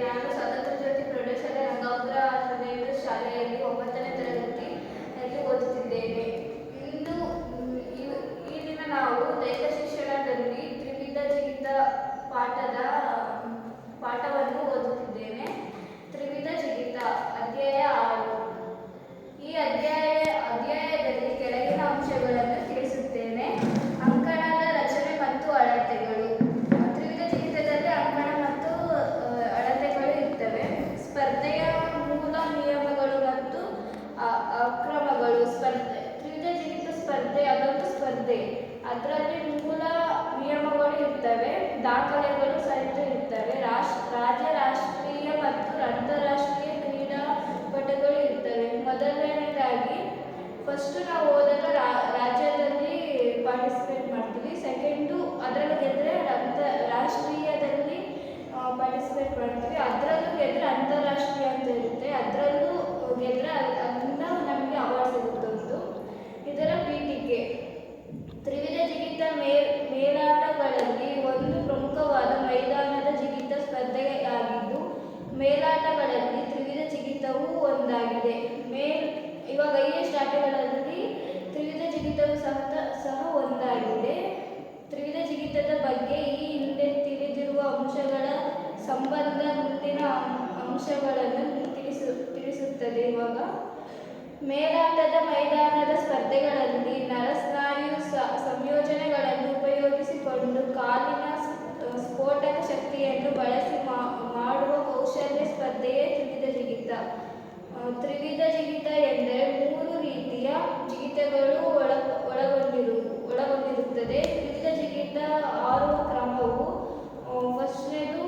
ನಾನು ಸ್ವಾತಂತ್ರ್ಯ ಜ್ಯೋತಿ ಪ್ರೌಢಶಾಲೆ ರಂಗಾಪುರ ಹದಿನೈದು ಶಾಲೆಯಲ್ಲಿ ಒಂಬತ್ತನೇ ತರಗತಿಯಲ್ಲಿ ಓದುತ್ತಿದ್ದೇನೆ ಇಂದು ದಿನ ನಾವು ದೈಹಿಕ ಶಿಕ್ಷಣದಲ್ಲಿ ತ್ರಿವಿಧ ಜಿಗಿತ ಪಾಠದ, ಪಾಠವನ್ನು ಓದುತ್ತಿದ್ದೇನೆ ತ್ರಿವಿಧ ಜಿಗಿತ ಅಧ್ಯಾಯ ಆರು ಈ ಅಧ್ಯಾಯ ಅಧ್ಯಾಯದಲ್ಲಿ ಕೆಳಗಿನ ಅಂಶಗಳನ್ನು ತಿಳಿಸುತ್ತೇನೆ ಅಂಕಣದ ರಚನೆ ಮತ್ತು ಅಳತೆಗಳು ತ್ರಿವಿಧ ಜಿಗಿತದಲ್ಲಿ ಅಂಕಣ ಮತ್ತು ಅಹ್, ಅಳತೆಗಳು ಇರ್ತವೆ ಸ್ಪರ್ಧೆಯ ಮೂಲ ನಿಯಮಗಳು ಮತ್ತು ಅ- ಅಕ್ರಮಗಳು ಸ್ಪರ್ಧೆ ತ್ರಿವಿಧ ಜಿಗಿತ ಸ್ಪರ್ಧೆ ಅದೊಂದು ಸ್ಪರ್ಧೆ ಅದರಲ್ಲಿ ಮೂಲ ನಿಯಮಗಳು ಇರ್ತವೆ ದಾಖಲೆಗಳು ಸಹಿತ ಇರ್ತವೆ ರಾಷ್ಟ್ರ ರಾಜ್ಯ ರಾಷ್ಟ್ರೀಯ ಮತ್ತು ಅಂತಾರಾಷ್ಟ್ರೀಯ ಕ್ರೀಡಾಪಟುಗಳು ಇರ್ತವೆ ಮೊದಲನೇದಾಗಿ ಫಸ್ಟ್ ನಾವು ಹೋದಾಗ ರಾ- ರಾಜ್ಯದಲ್ಲಿ ಪಾರ್ಟಿಸಿಪೇಟ್ ಮಾಡ್ತೀವಿ ಸೆಕೆಂಡು ಅದರಲ್ಲಿ ಗೆದ್ದರೆ ಅಂತ ರಾಷ್ಟ್ರೀಯದಲ್ಲಿ ಪಾರ್ಟಿಸಿಪೇಟ್ ಮಾಡ್ತೀವಿ ಅದರಲ್ಲೂ ಗೆದ್ರೆ ಅಂತಾರಾಷ್ಟ್ರೀಯ ಅಂತ ಇರುತ್ತೆ. ಅದರಲ್ಲೂ ಗೆದ್ರೆ ಅದರಿಂದ ನಮಗೆ ಅವಾರ್ಡ್ ಸಿಗುತ್ತೆ ಒಂದು. ಇದರ ಪೀಠಿಕೆ. ತ್ರಿವಿಧ ಜಿಗಿತ ಮೇ ಮೇಲಾಟಗಳಲ್ಲಿ ಒಂದು ಪ್ರಮುಖವಾದ ಮೈದಾನದ ಜಿಗಿತ ಸ್ಪರ್ಧೆಯಾಗಿದ್ದು, ಮೇಲಾಟಗಳಲ್ಲಿ ತ್ರಿವಿಧ ಜಿಗಿತವೂ ಒಂದಾಗಿದೆ. ಮೇಲ್, ಇವಾಗ ಹೈಯೆಸ್ಟ್ ಆಟಗಳಲ್ಲಿ ತ್ರಿವಿಧ ಜಿಗಿತವು ಸಹ ಸಹ ಒಂದಾಗಿದೆ. ತ್ರಿವಿಧ ಜಿಗಿತದ ಬಗ್ಗೆ ಈ ಹಿಂದೆ ತಿಳಿದಿರುವ ಅಂಶಗಳ ಸಂಬಂಧ ಮುಂದಿನ ಅಂಶಗಳನ್ನು ತಿಳಿಸು, ತಿಳಿಸುತ್ತದೆ. ಇವಾಗ ಮೇಲಾಟದ ಮೈದಾನದ ಸ್ಪರ್ಧೆಗಳಲ್ಲಿ ನರಸ್ನಾಯು ಸಂಯೋಜನೆಗಳನ್ನು ಉಪಯೋಗಿಸಿಕೊಂಡು ಕಾಲಿನ ಸ್ಫೋಟಕ ಶಕ್ತಿಯನ್ನು ಬಳಸಿ ಮಾಡುವ ಕೌಶಲ್ಯ ಸ್ಪರ್ಧೆಯೇ ತ್ರಿವಿಧ ಜಿಗಿತ. ತ್ರಿವಿಧ ಜಿಗಿತ ಎಂದರೆ ಮೂರು ರೀತಿಯ ಜಿಗಿತಗಳು ಒಳ ಒಳಗೊಂಡಿರು ಒಳಗೊಂಡಿರುತ್ತದೆ ತ್ರಿವಿಧ ಜಿಗಿತ ಆರುವ ಕ್ರಮವು ಫಸ್ಟ್ನೇದು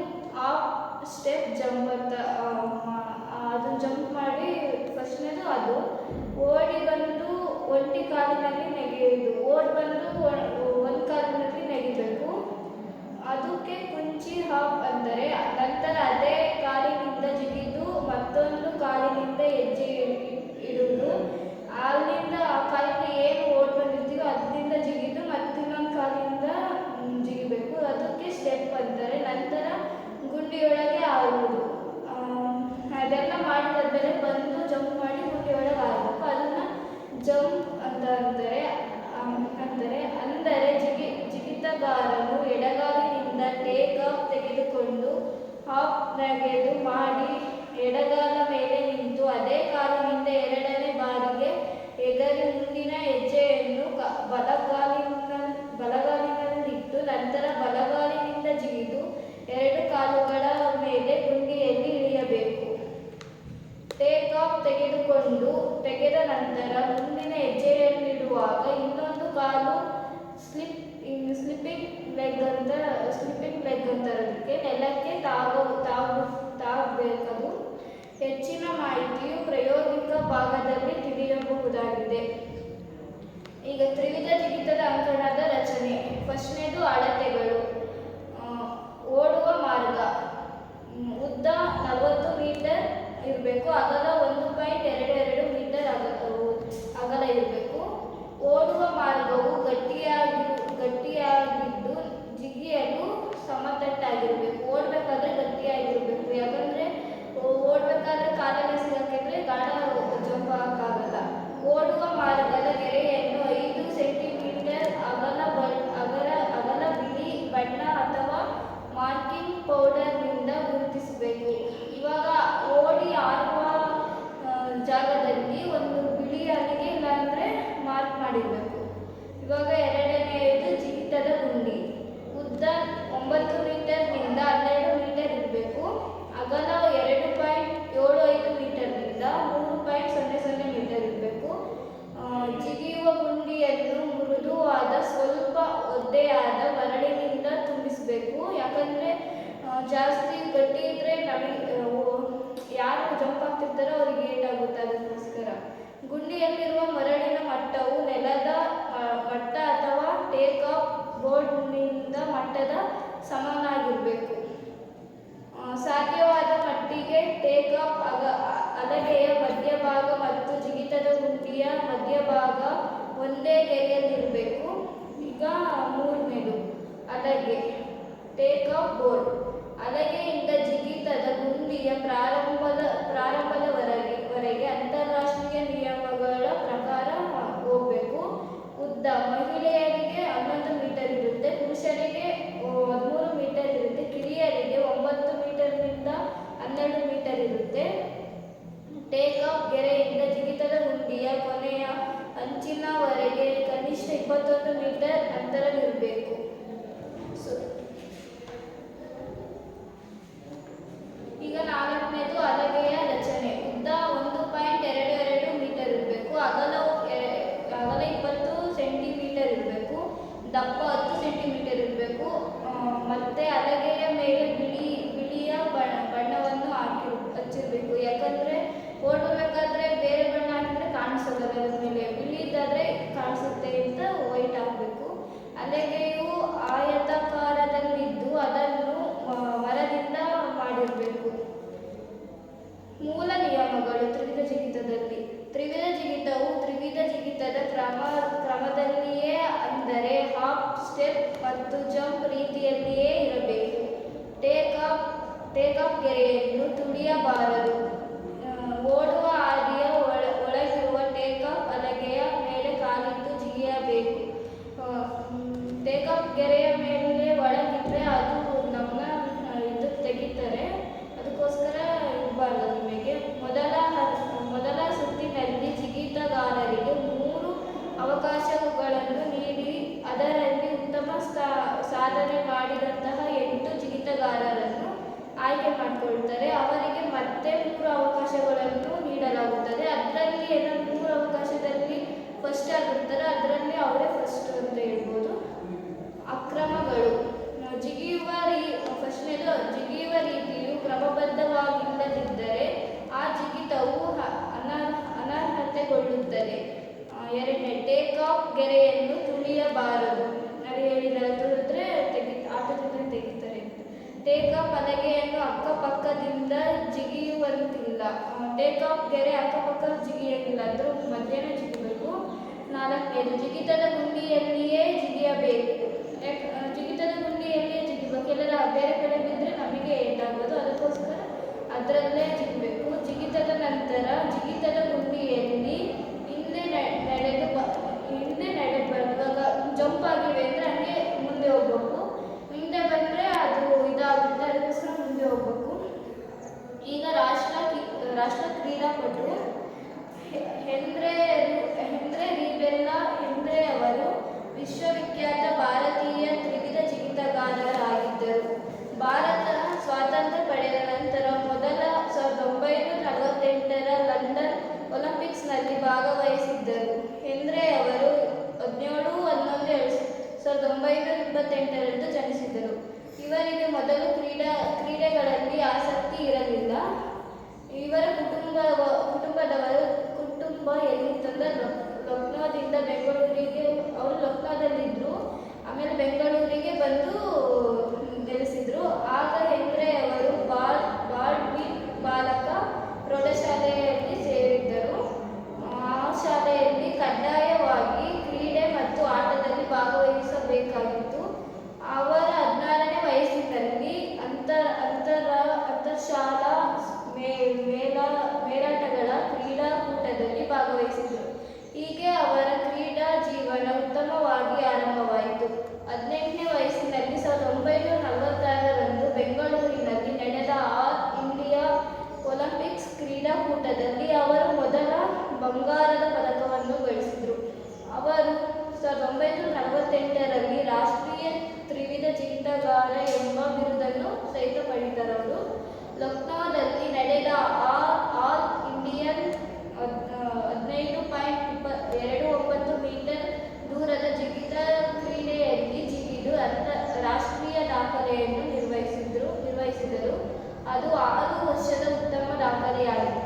ಆಫ್ ಸ್ಟೆಪ್ ಜಂಪ್ ಅಂತ ಆ, ಮಾ- ಅದನ್ನು ಜಂಪ್ ಮಾಡಿ ಫಸ್ಟ್ನೇದು ಅದು ಓಡಿ ಬಂದು ಒಂಟಿ ಓಡ್ ಓಡಿ ಬಂದು ಒಂದು ಕಾಲಿನಲ್ಲಿ ನೆಗಿಬೇಕು ಅದಕ್ಕೆ ಕುಂಚಿ ಹಾಪ್ ಅಂದರೆ ನಂತರ ಅದೇ ಕಾಲಿನಿಂದ ಜಿಗಿದು ಮತ್ತೊಂದು ಕಾಲಿನಿಂದ ಹೆಜ್ಜೆ ಇ- ಇಡುವುದು ಅಲ್ಲಿಂದ ಆ ಕಾಲಿಂದ ಏನು ಓಡ್ ಬಂದಿರ್ತೀವೋ ಅದರಿಂದ ಜಿಗಿದು ಮತ್ತಿನ್ನೊಂದು ಕಾಲಿಂದ ಮ್, ಜಿಗಿಬೇಕು ಅದಕ್ಕೆ ಸ್ಟೆಪ್ ಅಂತಾರೆ ನಂತರ ಗುಂಡಿಯೊಳಗೆ ಆಡುವುದು ಆಮ್, ಅದೆಲ್ಲ ಮಾಡಿದಾದ್ಮೇಲೆ ಬಂದು ಜಂಪ್ ಮಾಡಿ ಗುಂಡಿಯೊಳಗೆ ಆಡಬೇಕು ಅದನ್ನು ಜಂಪ್ ಅಂತ ಅಂತಾರೆ ಆಮ್, ಅಂತಾರೆ ಅಂದರೆ ಜಿಗಿ ಜಿಗಿತಗಾರನು ಎಡಗಾಲಿನಿಂದ ಟೇಕ್ ಆಫ್ ತೆಗೆದುಕೊಂಡು ಹಾಫ್ ನೆಗೆದು ಮಾಡಿ ಎಡಗಾಲ ಮೇಲೆ ನಿಂತು ಅದೇ ಕಾಲಿನಿಂದ ಎರಡನೇ ಬಾರಿಗೆ ಎಗರಿ ಮುಂದಿನ ಹೆಜ್ಜೆಯನ್ನು ಕ- ಬಲಗಾಲಿನ ಬಲಗಾಲಿನಲ್ಲಿಟ್ಟು ನಂತರ ಬಲಗಾಲಿನಿಂದ ಜಿಗಿದು ಎರಡು ಕಾಲುಗಳ ಮೇಲೆ ಗುಂಡಿಯಲ್ಲಿ ಇಳಿಯಬೇಕು ಟೇಕ್ ಆಫ್ ತೆಗೆದುಕೊಂಡು ತೆಗೆದ ನಂತರ ಮುಂದಿನ ಹೆಜ್ಜೆಯಲ್ಲಿಡುವಾಗ ಇನ್ನೊಂದು ಕಾಲು ಸ್ಲಿಪ್ ಸ್ಲಿಪ್ಪಿಂಗ್ ಲೆಗ್ ಅಂತ ಸ್ಲಿಪ್ಪಿಂಗ್ ಲೆಗ್ ಅಂತಾರೆ ಅದಕ್ಕೆ ನೆಲಕ್ಕೆ ತಾವು ತಾಗು ತಾಗಬೇಕದು ಹೆಚ್ಚಿನ ಮಾಹಿತಿಯು ಪ್ರಾಯೋಗಿಕ ಭಾಗದಲ್ಲಿ ತಿಳಿಯಬಹುದಾಗಿದೆ. ಈಗ ತ್ರಿವಿಧ ಜಿಗಿತದ ಅಂಕಣದ ರಚನೆ. ಫಸ್ಟ್ನೇದು ಅಳತೆಗಳು. ಓಡುವ ಮಾರ್ಗ. ಉದ್ದ ನಲವತ್ತು ಮೀಟರ್ ಇರಬೇಕು. ಅಗಲ ಒಂದು ಪಾಯಿಂಟ್ ಎರಡು ಎರಡು ಮೀಟರ್ ಅಗ ಅಗಲ ಇರಬೇಕು ಓಡುವ ಮಾರ್ಗವು ಗಟ್ಟಿಯಾಗಿ ಗಟ್ಟಿಯಾಗಿದ್ದು ಜಿಗಿಯಲು ಸಮತಟ್ಟಾಗಿರಬೇಕು ಓಡಬೇಕಾದ್ರೆ ಗಟ್ಟಿಯಾಗಿರಬೇಕು ಯಾಕಂದರೆ ಓಡಬೇಕಾದ್ರೆ ಕಾಲಲ್ಲಿ ಸಿಗಕ್ಕಿದ್ರೆ ಗಾಢ ಜಂಪ್ ಆಗಕ್ಕಾಗಲ್ಲ ಓಡುವ ಮಾರ್ಗದ ಗೆರೆಯನ್ನು ಐದು ಸೆಂಟಿಮೀಟರ್ ಅಗಲ ಬ- ಅಗಲ ಅಗಲ ಬಿಳಿ ಬಣ್ಣ ಅಥವಾ ಮಾರ್ಕಿಂಗ್ ಪೌಡರ್ನಿಂದ ಗುರುತಿಸಬೇಕು ಇವಾಗ ಓಡಿ ಆಡುವ ಆ, ಜಾಗದಲ್ಲಿ ಒಂದು ಬಿಳಿ ಹಲಿಗೆ ಇಲ್ಲಾಂದರೆ ಮಾರ್ಕ್ ಮಾಡಿರಬೇಕು. ಇವಾಗ ಎರಡನೆಯದು ಜಿಗಿತದ ಗುಂಡಿ. ಉದ್ದ ಒಂಬತ್ತು ಮೀಟರ್ನಿಂದ ಹನ್ನೆರಡು ಮೀಟರ್ ಇರಬೇಕು. ಅಗಲ ಎರಡು ಪಾಯಿಂಟ್ ಏಳು ಐದು ಮೀಟರ್ನಿಂದ ಮೂರು ಪಾಯಿಂಟ್ ಸೊನ್ನೆ ಸೊನ್ನೆ ಮೀಟರ್ ಇರಬೇಕು. ಜಿಗಿಯುವ ಗುಂಡಿಯನ್ನು ಮೃದುವಾದ ಸ್ವಲ್ಪ ಒದ್ದೆಯಾದ ಮರಳಿನಿಂದ ತುಂಬಿಸಬೇಕು. ಯಾಕಂದರೆ ಜಾಸ್ತಿ ಗಟ್ಟಿ ಇದ್ದರೆ ನಮಗೆ ಯಾರು ಜಂಪ್ ಆಗ್ತಿರ್ತಾರೋ ಅವ್ರಿಗೆ ಏಟಾಗುತ್ತೆ ಅದಕ್ಕೋಸ್ಕರ. ಗುಂಡಿಯಲ್ಲಿರುವ ಮರಳಿನ ಮಟ್ಟವು ನೆಲದ ಮಟ್ಟ ಅಥವಾ ಟೇಕ್ ಆಫ್ ಬೋರ್ಡ್ನಿಂದ ಮಟ್ಟದ ಸಮನಾಗಿರಬೇಕು. ಸಾಧ್ಯವಾದ ಮಟ್ಟಿಗೆ ಟೇಕ್ ಆಫ್ ಅಗ ಅಲಗೆಯ ಮಧ್ಯಭಾಗ ಮತ್ತು ಜಿಗಿತದ ಗುಂಡಿಯ ಮಧ್ಯಭಾಗ ಒಂದೇ ಗೆರೆಯಲ್ಲಿರಬೇಕು ಈಗ ಮೂರನೇದು, ಅಲಗೆ, ಟೇಕ್ ಆಫ್ ಬೋರ್ಡ್. ಅಲಗೆಯಿಂದ ಜಿಗಿತದ ಗುಂಡಿಯ ಪ್ರಾರಂಭದ ಕ್ರಮ ನೀಡಲಾಗುತ್ತದೆ. ಅದರಲ್ಲಿ ಏನೋ ಮೂರು ಅವಕಾಶದಲ್ಲಿ ಫಸ್ಟ್ ಆಗಿರ್ತಾರೆ ಅದರಲ್ಲಿ ಅವರೇ ಫಸ್ಟ್ ಅಂತ ಹೇಳ್ಬೋದು. ಅಕ್ರಮಗಳು. ಜಿಗಿಯುವ ರೀ ಫಸ್ಟ್ನೇದು ಜಿಗಿಯುವ ರೀತಿಯು ಕ್ರಮಬದ್ಧವಾಗಿಲ್ಲದಿದ್ದರೆ ಆ ಜಿಗಿತವು ಅನರ್ಹತೆಗೊಳ್ಳುತ್ತದೆ. ಎರಡನೇ ಟೇಕ್ ಆಫ್ ಗೆರೆಯನ್ನು ತುಳಿಯಬಾರದು. ಅದು ಹೇಳಿದ ಟೇಕ್ ಆಫ್ ಹಲಗೆಯನ್ನು ಅಕ್ಕಪಕ್ಕದಿಂದ ಜಿಗಿಯುವಂತಿಲ್ಲ. ಟೇಕ್ ಆಫ್ ಗೆರೆ ಅಕ್ಕಪಕ್ಕ ಜಿಗಿಯಂಗಿಲ್ಲ. ಅದ್ರ ಮಧ್ಯಾಹ್ನ ಜಿಗಿಬೇಕು. ನಾಲ್ಕನೇದು ಜಿಗಿತದ ಗುಂಡಿಯಲ್ಲಿಯೇ ಜಿಗಿಯಬೇಕು. ಜಿಗಿತದ ಗುಂಡಿಯಲ್ಲಿಯೇ ಜಿಗಿಬೇಕು. ಎಲ್ಲರ ಬೇರೆ ಕಡೆ ಬಿದ್ದರೆ ನಮಗೆ ಏಟಾಗೋದು. ಅದಕ್ಕೋಸ್ಕರ ಅದರಲ್ಲೇ ಜಿಗಬೇಕು. ಜಿಗಿತದ ನಂತರ ಜಿಗಿತದ ಗುಂಡಿಯಲ್ಲಿ ಹಿಂದೆ ನಡೆದು ಹಿಂದೆ ನಡೆಬಾರ್ದು ಜಂಪ್ ಆಗಿವೆ ಅಂದರೆ ಹಂಗೆ ಮುಂದೆ ಹೋಗ್ಬೇಕು ಹಿಂದೆ ಬಂದರೆ ಅದು ಇದಾಗುತ್ತೆ ಅದಕ್ಕೋಸ್ಕರ ಮುಂದೆ ಹೋಗ್ಬೇಕು ಈಗ ರಾಷ್ಟ್ರ ಕಿ- ರಾಷ್ಟ್ರ ಕ್ರೀಡಾಪಟು ಹೆ- ಹೆಂದ್ರೆ ರು- ಹೆಂದ್ರೆ ರೀಬೆಲ್ಲಾ ಹೆಂದ್ರೆ ಅವರು ವಿಶ್ವವಿಖ್ಯಾತ ಭಾರತೀಯ ತ್ರಿವಿಧ ಜಿಗಿತಗಾರರಾಗಿದ್ದರು ಭಾರತ ಸ್ವಾತಂತ್ರ್ಯ ಪಡೆದ ನಂತರ ಮೊದಲ ಸಾವಿರದ ಒಂಬೈನೂರ ನಲವತ್ತೆಂಟರ ಲಂಡನ್ ಒಲಿಂಪಿಕ್ಸ್ನಲ್ಲಿ ಭಾಗವಹಿಸಿದ್ದರು ಹೆಂದ್ರೆ ಅವರು ಹದಿನೇಳು ಹನ್ನೊಂದು ಎರಡು ಸಾವಿರದ ಒಂಬೈನೂರ ಇಪ್ಪತ್ತೆಂಟರಂದು ಜನಿಸಿದರು. ಇವರಿಗೆ ಮೊದಲು ಕ್ರೀಡಾ, ಕ್ರೀಡೆಗಳಲ್ಲಿ ಆಸಕ್ತಿ ಇರಲಿಲ್ಲ. ಇವರ ಕುಟುಂಬ, ಕುಟುಂಬದವರು ಕುಟುಂಬ ಎಲ್ಲಿತ್ತಂದ್ರೆ ಲಕ್- ಲಕ್ನೋದಿಂದ ಬೆಂಗಳೂರಿಗೆ, ಅವರು ಲಕ್ನೋದಲ್ಲಿದ್ದರು. ಆಮೇಲೆ ಬೆಂಗಳೂರಿಗೆ ಬಂದು ನೆಲೆಸಿದ್ರು ಆಗ ಹೆಂದ್ರೆ ಅವರು ಬಾಲ್ ಬಾಲ್ವಿನ್ ಬಾಲಕ ಪ್ರೌಢಶಾಲೆಯಲ್ಲಿ ಸೇರಿದ್ದರು ಆ ಶಾಲೆಯಲ್ಲಿ ಕಡ್ಡಾಯವಾಗಿ ಕ್ರೀಡೆ ಮತ್ತು ಆಟದಲ್ಲಿ ಭಾಗವಹಿಸಬೇಕಾಗಿತ್ತು ಅವರ ಹದಿನಾರನೇ ವಯಸ್ಸಿನಲ್ಲಿ ಅಂತರ್ ಅಂತರ ಅಂತರ್ಶಾಲಾ ಮೇ ಮೇಲ ಮೇಲಾಟಗಳ ಕ್ರೀಡಾಕೂಟದಲ್ಲಿ ಭಾಗವಹಿಸಿದರು ಹೀಗೆ ಅವರ ಕ್ರೀಡಾ ಜೀವನ ಉತ್ತಮವಾಗಿ ಆರಂಭವಾಯಿತು ಹದಿನೆಂಟನೇ ವಯಸ್ಸಿನಲ್ಲಿ ಸಾವಿರದ ಒಂಬೈನೂರ ನಲವತ್ತಾರರಂದು ಬೆಂಗಳೂರಿನಲ್ಲಿ ನಡೆದ ಆಲ್ ಇಂಡಿಯಾ ಒಲಿಂಪಿಕ್ಸ್ ಕ್ರೀಡಾಕೂಟದಲ್ಲಿ ಅವರು ಮೊದಲ ಬಂಗಾರದ ಪದಕವನ್ನು ಗಳಿಸಿದರು. ಅವರು ಸಾವಿರದ ಒಂಬೈನೂರ ನಲವತ್ತೆಂಟರಲ್ಲಿ ರಾಷ್ಟ್ರೀಯ ತ್ರಿವಿಧ ಜಿಗಿತಗಾರ ಎಂಬ ಬಿರುದನ್ನು ಸಹಿತ ಪಡೆದರವರು ಲಕ್ನೋದಲ್ಲಿ ನಡೆದ ಆಲ್ ಆಲ್ ಇಂಡಿಯನ್ ಹದ್- ಹದಿನೈದು ಪಾಯಿಂಟ್ ಇಪ್ಪ ಎರಡು ಒಂಬತ್ತು ಮೀಟರ್ ದೂರದ ಜಿಗಿತ ಕ್ರೀಡೆಯಲ್ಲಿ ಜಿಗಿದು ಅಂತ ರಾಷ್ಟ್ರೀಯ ದಾಖಲೆಯನ್ನು ನಿರ್ವಹಿಸಿದ್ರು, ನಿರ್ವಹಿಸಿದರು. ಅದು ಆರು ವರ್ಷದ ಉತ್ತಮ ದಾಖಲೆಯಾಗಿತ್ತು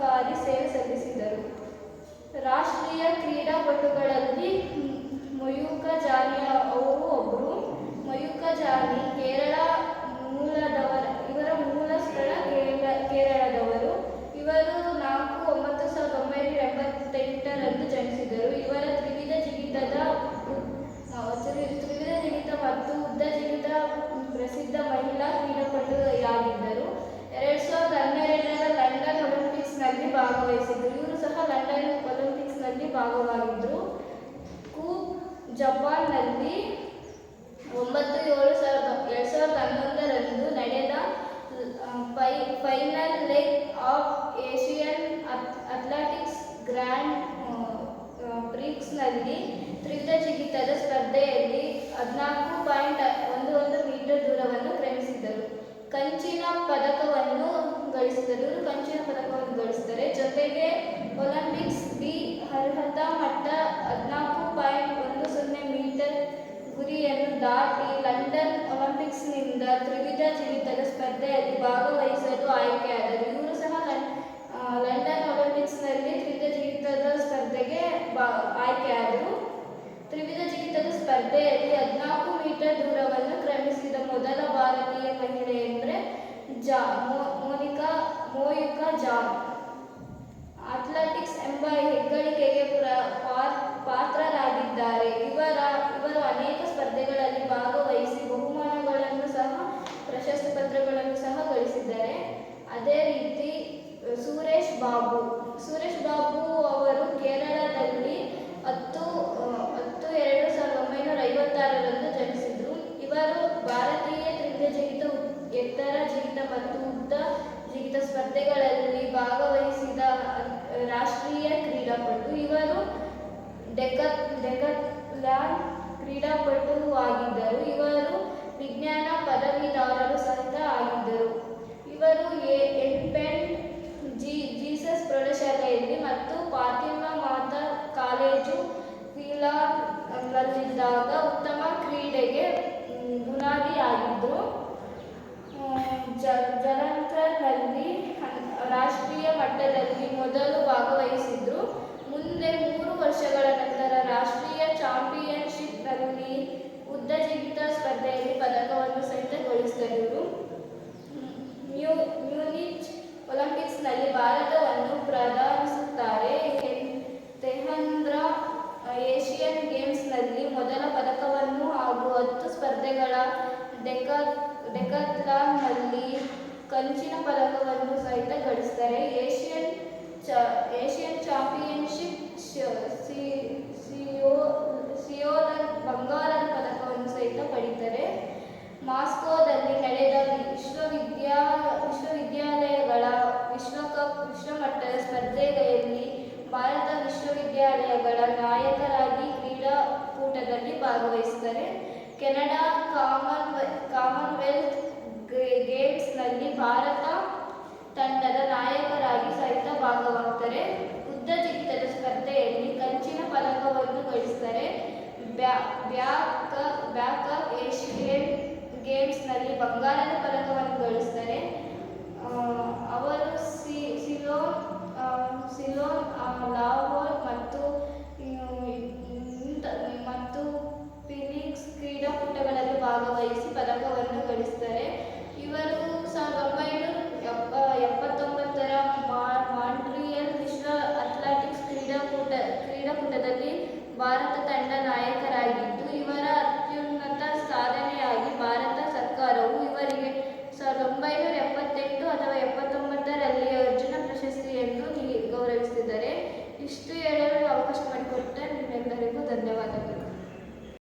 ನಿರ್ದೇಶಕಕಾರಿ ಸೇವೆ ಸಲ್ಲಿಸಿದರು. ರಾಷ್ಟ್ರೀಯ ಕ್ರೀಡಾಪಟುಗಳಲ್ಲಿ ಮಯೂಕ ಜಾನಿ ಅವರು ಒಬ್ಬರು ಮಯೂಕ ಜಾನಿ ಕೇರಳ ಮೂಲದವರ ಇವರ ಮೂಲ ಸ್ಥಳ ಕೇರಳ ಕೇರಳದವರು ಇವರು ನಾಲ್ಕು ಒಂಬತ್ತು ಸಾವಿರದ ಒಂಬೈನೂರ ಎಂಬತ್ತೆಂಟರಂದು ಜನಿಸಿದರು ಇವರ ತ್ರಿವಿಧ ಜಿಗಿತದ ಉದ್- ಆ, ತ್ರಿ- ತ್ರಿವಿಧ ಜಿಗಿತ ಮತ್ತು ಉದ್ದ ಜಿಗಿತ ಪ್ರಸಿದ್ಧ ಮಹಿಳಾ ಕ್ರೀಡಾಪಟುಯಾಗಿದ್ದರು ಎರಡು ಸಾವಿರದ ಹನ್ನೆರಡರ ಲಂಡನ್ ಒಲಿಂಪಿಕ್ಸ್ನಲ್ಲಿ ಭಾಗವಹಿಸಿದರು ಇವರು ಸಹ ಲಂಡನ್ ಒಲಿಂಪಿಕ್ಸ್ನಲ್ಲಿ ಭಾಗವಾಗಿದ್ದರು ಕೂಪ್ ಜಪಾನ್ನಲ್ಲಿ ಒಂಬತ್ತು ಏಳು ಸಾವಿರದ ಎರಡು ಸಾವಿರದ ಹನ್ನೊಂದರಂದು ನಡೆದ ಆ, ಫೈ ಫೈನಲ್ ಲೆಗ್ ಆಫ್ ಏಷಿಯನ್ ಅತ್ ಗ್ರ್ಯಾಂಡ್ ಪ್ರಿಕ್ಸ್ನಲ್ಲಿ ತ್ರಿವಿಧ ಜಿಗಿತದ ಸ್ಪರ್ಧೆಯಲ್ಲಿ ಹದಿನಾಲ್ಕು ಪಾಯಿಂಟ್ ಒಂದು ಒಂದು ಮೀಟರ್ ದೂರವನ್ನು ಕ್ರಮಿಸಿದರು ಕಂಚಿನ ಪದಕವನ್ನು ಗಳಿಸಿದರು ಕಂಚಿನ ಪದಕವನ್ನು ಗಳಿಸಿದರೆ ಜೊತೆಗೆ ಒಲಿಂಪಿಕ್ಸ್ ಬಿ ಅರ್ಹತಾ ಮಟ್ಟ ಹದಿನಾಲ್ಕು ಪಾಯಿಂಟ್ ಒಂದು ಸೊನ್ನೆ ಮೀಟರ್ ಗುರಿಯನ್ನು ದಾಟಿ ಲಂಡನ್ ಒಲಿಂಪಿಕ್ಸ್ನಿಂದ ತ್ರಿವಿಧ ಜಿಗಿತದ ಸ್ಪರ್ಧೆಯಲ್ಲಿ ಭಾಗವಹಿಸಲು ಆಯ್ಕೆಯಾದರು ಇವರು ಸಹ ಲಂ- ಆ, ಲಂಡನ್ ಒಲಿಂಪಿಕ್ಸ್ನಲ್ಲಿ ತ್ರಿವಿಧ ಜಿಗಿತದ ಸ್ಪರ್ಧೆಗೆ ಬಾ ಆಯ್ಕೆಯಾದರು ತ್ರಿವಿಧ ಜಿಗಿತದ ಸ್ಪರ್ಧೆಯಲ್ಲಿ ಹದಿನಾಲ್ಕು ಮೀಟರ್ ದೂರವನ್ನು ಕ್ರಮಿಸಿದ ಮೊದಲ ಭಾರತೀಯ ಮಹಿಳೆ ಎಂದರೆ ಜಾ ಮೋ- ಮೋನಿಕಾ ಮೋಯುಕಾ ಜಾನ್ ಅಥ್ಲೆಟಿಕ್ಸ್ ಎಂಬ ಹೆಗ್ಗಳಿಕೆಗೆ ಪ್ರ- ಪಾರ್- ಪಾತ್ರರಾಗಿದ್ದಾರೆ ಇವರ ಇವರು ಅನೇಕ ಸ್ಪರ್ಧೆಗಳಲ್ಲಿ ಭಾಗವಹಿಸಿ ಬಹುಮಾನಗಳನ್ನು ಸಹ ಪ್ರಶಸ್ತಿ ಪತ್ರಗಳನ್ನು ಸಹ ಗಳಿಸಿದ್ದಾರೆ ಅದೇ ರೀತಿ ಅ, ಸುರೇಶ್ ಬಾಬು ಸುರೇಶ್ ಬಾಬು ಅವರು ಕೇರಳದಲ್ಲಿ ಹತ್ತು ಅ, ಹತ್ತು ಎರಡು ಸಾವಿರದ ಒಂಬೈನೂರ ಐವತ್ತಾರರಂದು ಜನಿಸಿದರು ಇವರು ಭಾರತೀಯ ತ್ರಿವಿಧ ಜಿಗಿತ ಉ- ಎತ್ತರ ಜಿಗಿತ ಮತ್ತು ಉದ್ದ ಜಿಗಿತ ಸ್ಪರ್ಧೆಗಳಲ್ಲಿ ಭಾಗವಹಿಸಿದ ಅ, ರಾಷ್ಟ್ರೀಯ ಕ್ರೀಡಾಪಟು ಇವರು ಡೆಕತ್ ಡೆಕತ್ಲಾನ್ ಕ್ರೀಡಾಪಟು ಆಗಿದ್ದರು. ಇವರು ವಿಜ್ಞಾನ ಪದವೀಧರರು ಸಹಿತ ಆಗಿದ್ದರು. ಇವರು ಎನ್ಪೆಂಟ್ ಜಿ, ಜೀಸಸ್ ಪ್ರೌಢಶಾಲೆಯಲ್ಲಿ ಮತ್ತು ಫಾತಿಮಾ ಮಾತಾ ಕಾಲೇಜು ಕ್ರೀಡಾದಲ್ಲಿದ್ದಾಗ ಉತ್ತಮ ಕ್ರೀಡೆಗೆ ಬುನಾದಿಯಾಗಿದ್ದರು ಜ- ಜಲಂಧರ್ನಲ್ಲಿ ರಾಷ್ಟ್ರೀಯ ಮಟ್ಟದಲ್ಲಿ ಮೊದಲು ಭಾಗವಹಿಸಿದ್ರು. ಮುಂದೆ ಮೂರು ವರ್ಷಗಳ ನಂತರ ರಾಷ್ಟ್ರೀಯ ಚಾಂಪಿಯನ್ಶಿಪ್ನಲ್ಲಿ ಉದ್ದ ಜಿಗಿತ ಸ್ಪರ್ಧೆಯಲ್ಲಿ ಪದಕವನ್ನು ಸಹಿತ ಗಳಿಸಿದರು ಇವರು ಮ್ಯೂ ಮ್ಯೂನಿಚ್ ಒಲಿಂಪಿಕ್ಸ್ನಲ್ಲಿ ಭಾರತವನ್ನು ಪ್ರಧಾನಿಸುತ್ತಾರೆ ತೆಹಂದ್ರ ಏಷ್ಯನ್ ಗೇಮ್ಸ್ನಲ್ಲಿ ಮೊದಲ ಪದಕವನ್ನು ಹಾಗೂ ಹತ್ತು ಸ್ಪರ್ಧೆಗಳ ಡೆಕ ಡೆಕತ್ಲಾನ್ನಲ್ಲಿ ಕಂಚಿನ ಪದಕವನ್ನು ಸಹಿತ ಗಳಿಸ್ತಾರೆ ಏಷ್ಯನ್ ಏಷ್ಯನ್ ಚಾಂಪಿಯನ್ಶಿಪ್ ಸಿಯೋಲ್ ಬಂಗಾರದ ಪದಕವನ್ನು ಸಹಿತ ಪಡೀತಾರೆ ಮಾಸ್ಕೋದಲ್ಲಿ ನಡೆದ ವಿಶ್ವವಿದ್ಯಾ, ವಿಶ್ವವಿದ್ಯಾಲಯಗಳ ವಿಶ್ವಕಪ್, ವಿಶ್ವಮಟ್ಟದ ಸ್ಪರ್ಧೆಯಲ್ಲಿ ಭಾರತ ವಿಶ್ವವಿದ್ಯಾಲಯಗಳ ನಾಯಕರಾಗಿ ಕ್ರೀಡಾಕೂಟದಲ್ಲಿ ಭಾಗವಹಿಸ್ತಾರೆ ಕೆನಡಾ ಕಾಮನ್ ಕಾಮನ್ವೆಲ್ತ್ ಗೇಮ್ಸ್ನಲ್ಲಿ ಭಾರತ